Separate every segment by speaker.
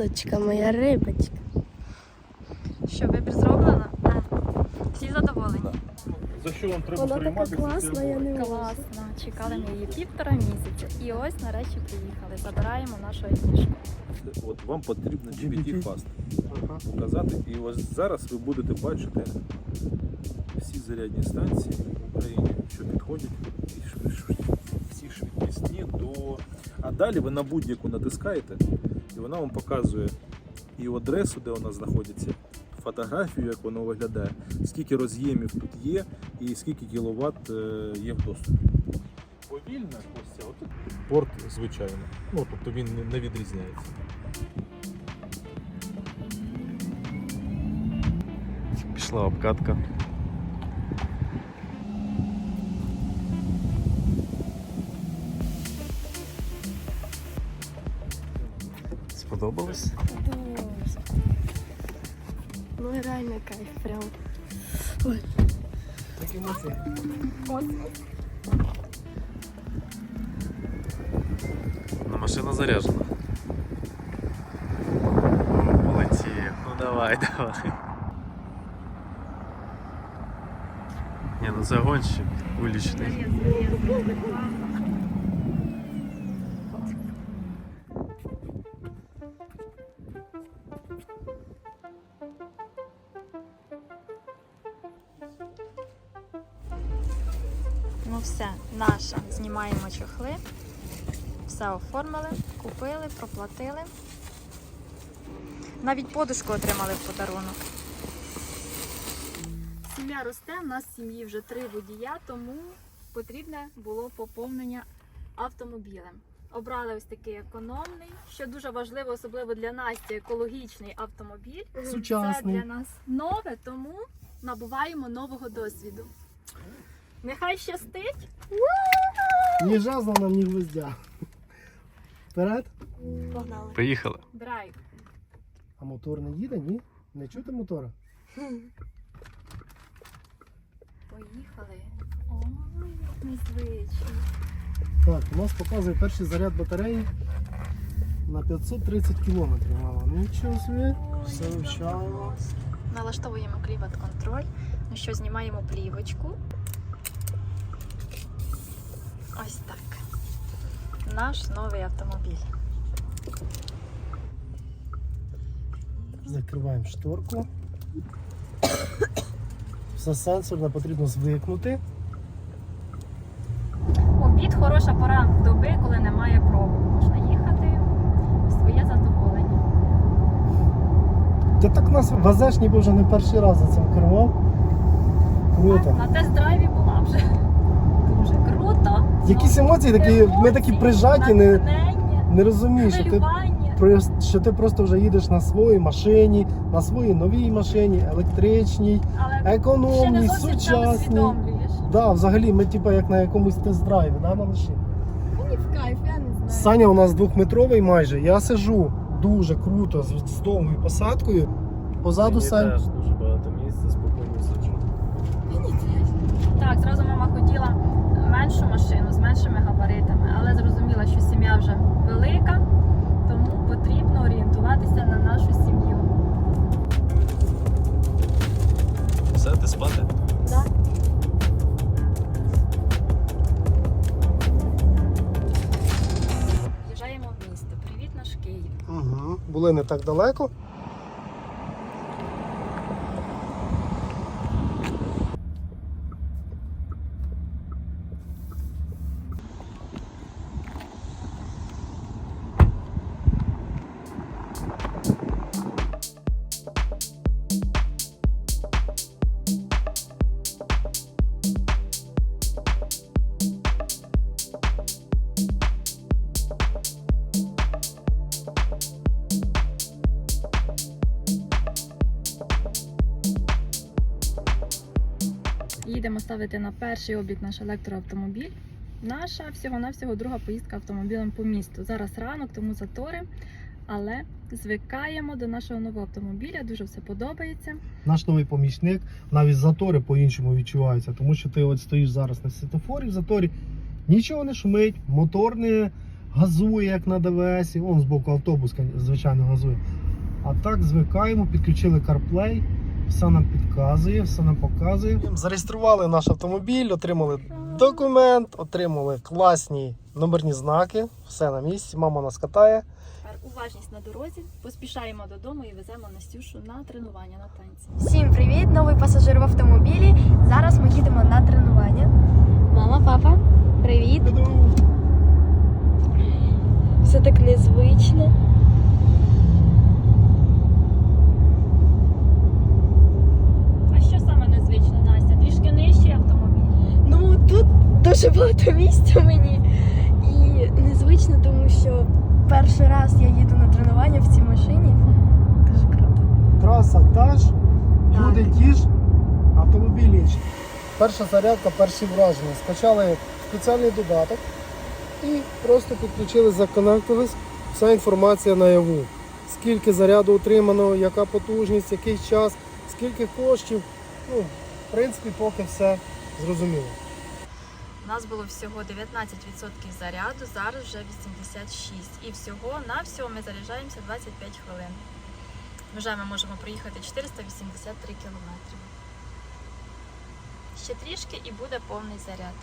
Speaker 1: Яночка, моя рибочка.
Speaker 2: Що вибір зроблено? Всі задоволені?
Speaker 3: За що вам треба
Speaker 1: Вона така
Speaker 3: прийматися?
Speaker 1: класна, я не можу.
Speaker 2: Класно. Чекали ми її півтора місяця. І ось нарешті приїхали. Забираємо нашу айтішку.
Speaker 3: От вам потрібно GPT Fast показати. І ось зараз ви будете бачити всі зарядні станції в Україні, що підходять, і всі швидкісні до. А далі ви на будь-яку натискаєте, і вона вам показує і адресу, де вона знаходиться, фотографію, як воно виглядає, скільки роз'ємів тут є, і скільки кіловат е, є в доступі. Повільно, ось от порт звичайно. Ну тобто він не відрізняється.
Speaker 4: Пішла обкатка. Сподобалось?
Speaker 1: Дуже. Ну реально кайф, прям. Ой.
Speaker 4: Ну, машина заряджена. О, полетів. Ну давай, давай. Ні, ну це гонщик улічний.
Speaker 2: Ну все, наша. Знімаємо чохли. Все оформили, купили, проплатили. Навіть подушку отримали в подарунок. Сім'я росте, у нас в сім'ї вже три водія, тому потрібне було поповнення автомобілем. Обрали ось такий економний, що дуже важливо, особливо для Насті, екологічний автомобіль. Це для нас нове, тому набуваємо нового досвіду. Нехай щастить.
Speaker 5: Ні жазла нам, ні гвоздя. Вперед.
Speaker 1: Погнали.
Speaker 4: Поїхали.
Speaker 2: Драйв.
Speaker 5: А мотор не їде, ні? Не чути мотора?
Speaker 2: Поїхали. Ой, як незвично.
Speaker 5: Так, у нас показує перший заряд батареї на 530 кілометрів. Мама. Нічого собі. Все вивчаємо.
Speaker 2: Налаштовуємо клімат-контроль. Ну що, знімаємо плівочку. Ось так. Наш новий автомобіль.
Speaker 5: Закриваємо шторку. Все сенсорне потрібно звикнути.
Speaker 2: Обід хороша пора доби, коли немає пробок. Можна їхати в своє задоволення.
Speaker 5: Ти так нас везеш, ніби вже не перший раз за цим керував. Круто.
Speaker 2: На тест-драйві була вже.
Speaker 5: Якісь емоції такі, ми такі прижаті, не, не розумієш, що ти. Що ти просто вже їдеш на своїй машині, на своїй новій машині, електричній,
Speaker 2: Але ще не
Speaker 5: економній,
Speaker 2: зовсім
Speaker 5: сучасній.
Speaker 2: усвідомлюєш.
Speaker 5: Да, взагалі, ми типа як на якомусь тест-драйві, да, малыші?
Speaker 1: Мені в кайф, я не знаю.
Speaker 5: Саня у нас двохметровий майже. Я сижу дуже круто, з, з довгою посадкою. Позаду Сань.
Speaker 4: теж дуже багато місця, спокійно сиджу.
Speaker 2: Так, зразу меншу машину з меншими габаритами, але зрозуміла, що сім'я вже велика, тому потрібно орієнтуватися на нашу сім'ю.
Speaker 4: Все, ти спати?
Speaker 2: Да. Їжджаємо в місто. Привіт, наш Київ.
Speaker 5: Угу. Були не так далеко.
Speaker 2: Їдемо ставити на перший облік наш електроавтомобіль. Наша всього-навсього друга поїздка автомобілем по місту. Зараз ранок, тому затори. Але звикаємо до нашого нового автомобіля, дуже все подобається.
Speaker 5: Наш новий помічник, навіть затори по-іншому відчуваються, тому що ти от стоїш зараз на світофорі в заторі, нічого не шумить, мотор не газує, як на ДВС. Вон збоку автобус, звичайно, газує. А так звикаємо, підключили CarPlay, все нам підказує, все нам показує. Зареєстрували наш автомобіль, отримали документ, отримали класні номерні знаки, все на місці. Мама нас катає.
Speaker 2: Уважність на дорозі. Поспішаємо додому і веземо Настюшу на тренування на танці.
Speaker 1: Всім привіт! Новий пасажир в автомобілі. Зараз ми їдемо на тренування. Мама, папа, привіт! Все так незвично.
Speaker 2: А що саме незвично, Настя? Трішки нижчий автомобіль.
Speaker 1: Ну тут дуже багато місця мені. І незвично, тому що перший раз я їду на тренування в цій машині. Дуже круто.
Speaker 5: Траса та ж,
Speaker 1: Так.
Speaker 5: люди ті ж, автомобіль інший. Перша зарядка, перші враження. Скачали спеціальний додаток і просто підключили, законектились. Вся інформація наяву. Скільки заряду отримано, яка потужність, який час, скільки коштів. Ну, в принципі, поки все зрозуміло.
Speaker 2: У нас було всього 19% заряду, зараз вже 86%. І всього на всього ми заряджаємося 25 хвилин. Вже ми можемо проїхати 483 кілометри. Ще трішки і буде повний заряд.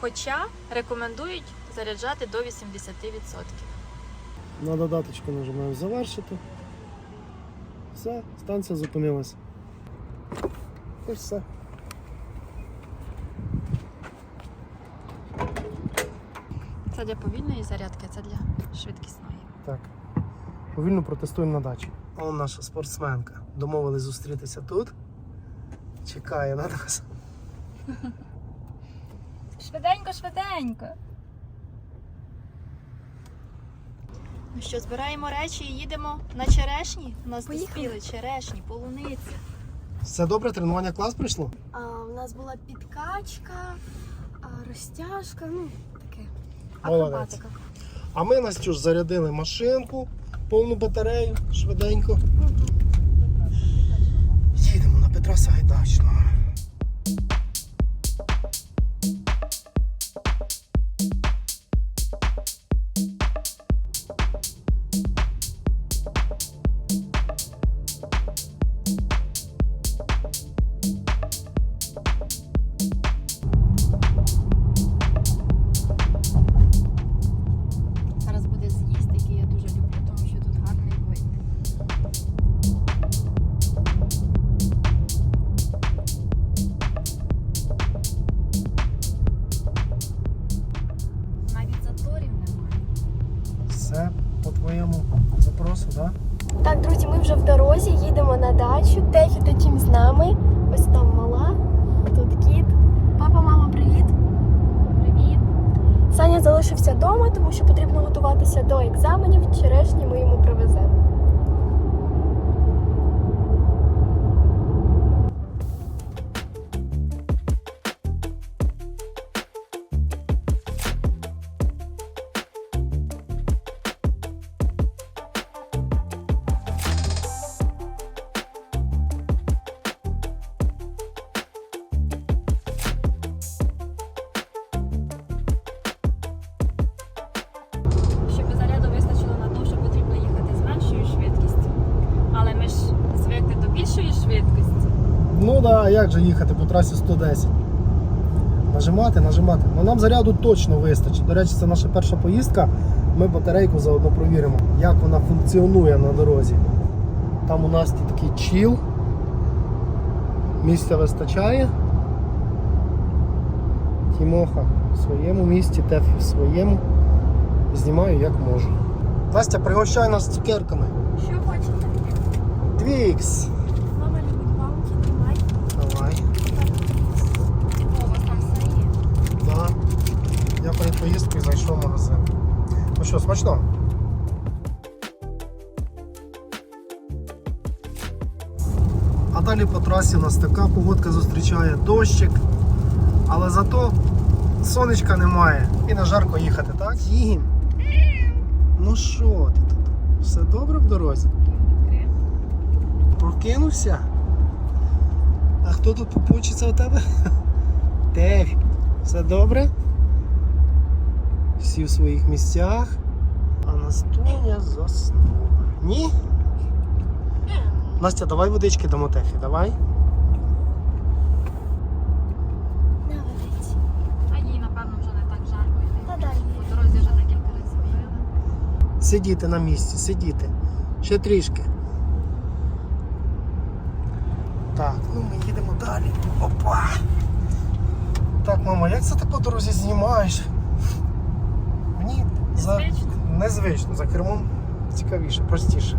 Speaker 2: Хоча рекомендують заряджати до 80%.
Speaker 5: На додаточку нажимаємо завершити. Все, станція зупинилася. І все.
Speaker 2: Це для повільної зарядки, це для швидкісної.
Speaker 5: Так. Повільно протестуємо на дачі. Он наша спортсменка. Домовились зустрітися тут. Чекає на нас.
Speaker 2: Швиденько, швиденько. Ну що, збираємо речі і їдемо на черешні? У нас
Speaker 1: Поїхали.
Speaker 2: доспіли черешні, полуниці.
Speaker 5: Все добре, тренування клас прийшло?
Speaker 1: А, у нас була підкачка, а, розтяжка, ну таке.
Speaker 5: Молодець.
Speaker 2: Акробатика.
Speaker 5: А ми Настю ж зарядили машинку, повну батарею, швиденько. Їдемо на Петра Сагайдачного.
Speaker 1: Залишився вдома, тому що потрібно готуватися до екзаменів. Черешні ми йому привеземо.
Speaker 5: Як же їхати по трасі 110? Нажимати, нажимати. Ну нам заряду точно вистачить. До речі, це наша перша поїздка. Ми батарейку заодно провіримо, як вона функціонує на дорозі. Там у нас такий чіл. Місця вистачає. Тімоха в своєму місці, Тефі в своєму. Знімаю як можу. Настя, пригощай нас цукерками.
Speaker 1: Що хочете?
Speaker 5: Твікс.
Speaker 1: Мама любить палки, тримай.
Speaker 5: Давай.
Speaker 2: О, у вас там все є.
Speaker 5: Да. Я перед поїздкою зайшов в магазин. Ну що, смачно? А далі по трасі у нас така погодка зустрічає дощик, але зато сонечка немає і на жарко їхати, так? Їм. Ну що ти тут? Все добре в дорозі? Прокинувся? А хто тут попучиться у тебе? Тефі, все добре? Всі в своїх місцях. А Настуня заснула. Ні? Настя, давай водички дамо Тефі, давай.
Speaker 1: На.
Speaker 2: А їй, напевно, вже не так жарко йти.
Speaker 1: Та дай.
Speaker 2: По дорозі вже декілька разів били.
Speaker 5: Сидіти на місці, сидіти. Ще трішки. Так, ну ми їдемо далі. Опа! Так, мама, як це ти по дорозі знімаєш? За...
Speaker 2: Незвично.
Speaker 5: за кермом цікавіше, простіше.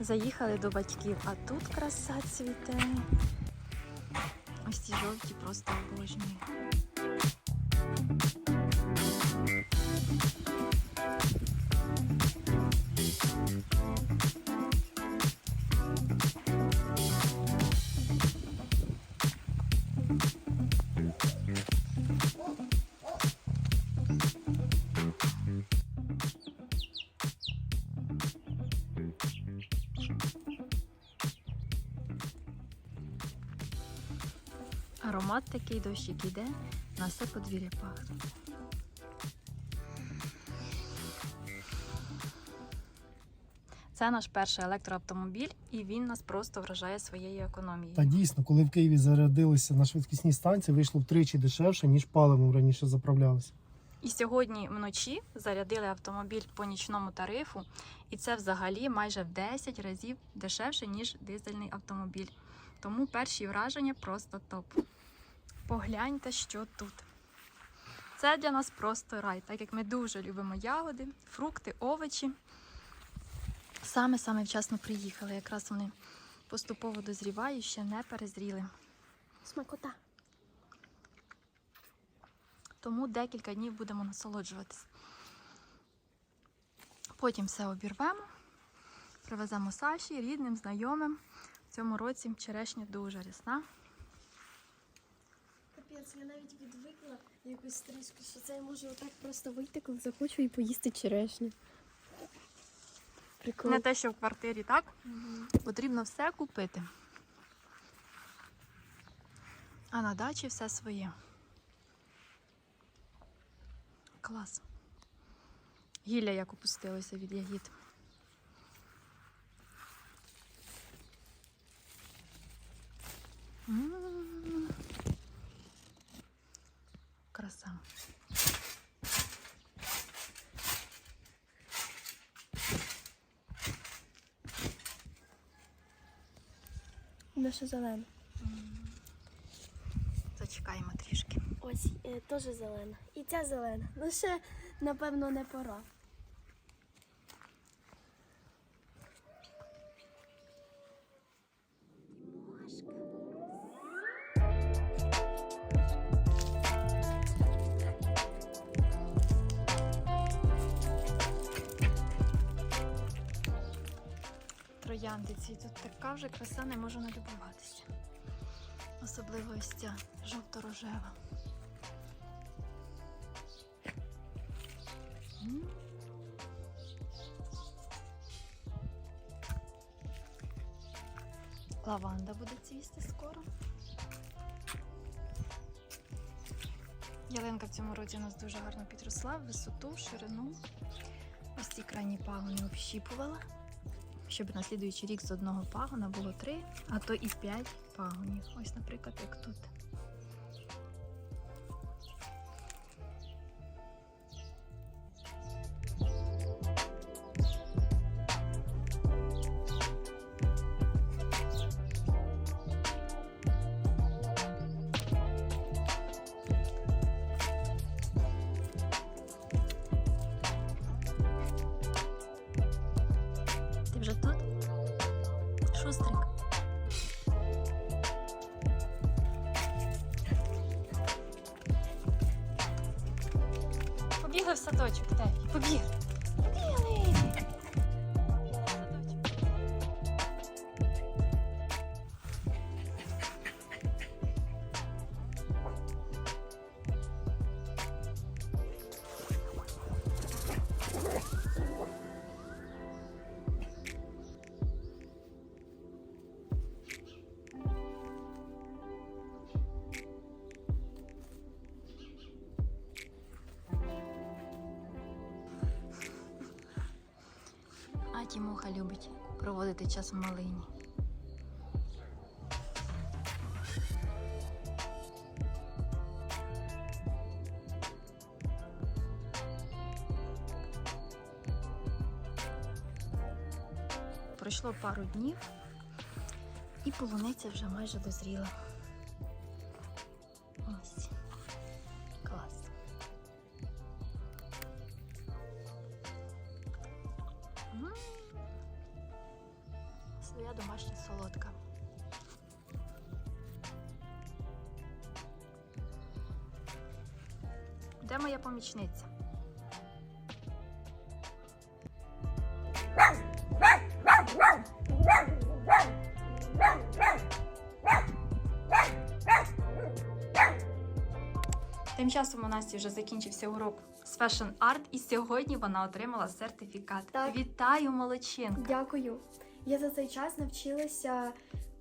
Speaker 2: Заїхали до батьків, а тут краса цвіте. Ось ці жовті просто обожнюю. Такий дощик іде, на все подвір'я пахне. Це наш перший електроавтомобіль, і він нас просто вражає своєю економією.
Speaker 5: Та дійсно, коли в Києві зарядилися на швидкісній станції, вийшло втричі дешевше, ніж паливом раніше заправлялися.
Speaker 2: І сьогодні вночі зарядили автомобіль по нічному тарифу, і це взагалі майже в 10 разів дешевше, ніж дизельний автомобіль. Тому перші враження просто топ. Погляньте, що тут. Це для нас просто рай, так як ми дуже любимо ягоди, фрукти, овочі. Саме-саме вчасно приїхали. Якраз вони поступово дозрівають, ще не перезріли.
Speaker 1: Смакота.
Speaker 2: Тому декілька днів будемо насолоджуватись. Потім все обірвемо, привеземо Саші, рідним, знайомим. В цьому році черешня дуже рясна.
Speaker 1: Капець, я навіть відвикла якусь стрижку, що це я можу отак просто вийти, коли захочу і поїсти черешню. Прикол.
Speaker 2: Не те, що в квартирі, так? Потрібно все купити. А на дачі все своє. Клас. Гілля як опустилося від ягід. М. Краса.
Speaker 1: Наша зелена.
Speaker 2: Зачекаємо трішки.
Speaker 1: Ось е, теж зелена. І ця зелена. Ну ще, напевно, не пора.
Speaker 2: Така вже краса, не можу налюбуватися. Особливо ось ця жовто-рожева. Лаванда буде цвісти скоро. Ялинка в цьому році у нас дуже гарно підросла в висоту, в ширину. Ось ці крайні пагони общіпувала щоб на слідуючий рік з одного пагона було три, а то і п'ять пагонів. Ось, наприклад, як тут. В садочок, тай, Побігли. Тімуха любить проводити час в малині. Пройшло пару днів, і полуниця вже майже дозріла. Своя домашня солодка. Де моя помічниця? Тим часом у Насті вже закінчився урок з Fashion Art, і сьогодні вона отримала сертифікат.
Speaker 1: Так.
Speaker 2: Вітаю, молодчинка!
Speaker 1: Дякую. Я за цей час навчилася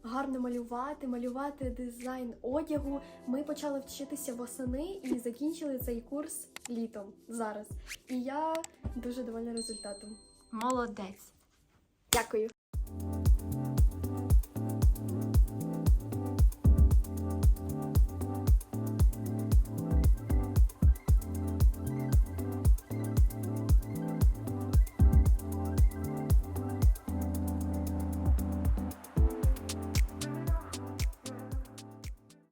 Speaker 1: гарно малювати, малювати дизайн одягу. Ми почали вчитися восени і закінчили цей курс літом зараз. І я дуже довольна результатом.
Speaker 2: Молодець!
Speaker 1: Дякую.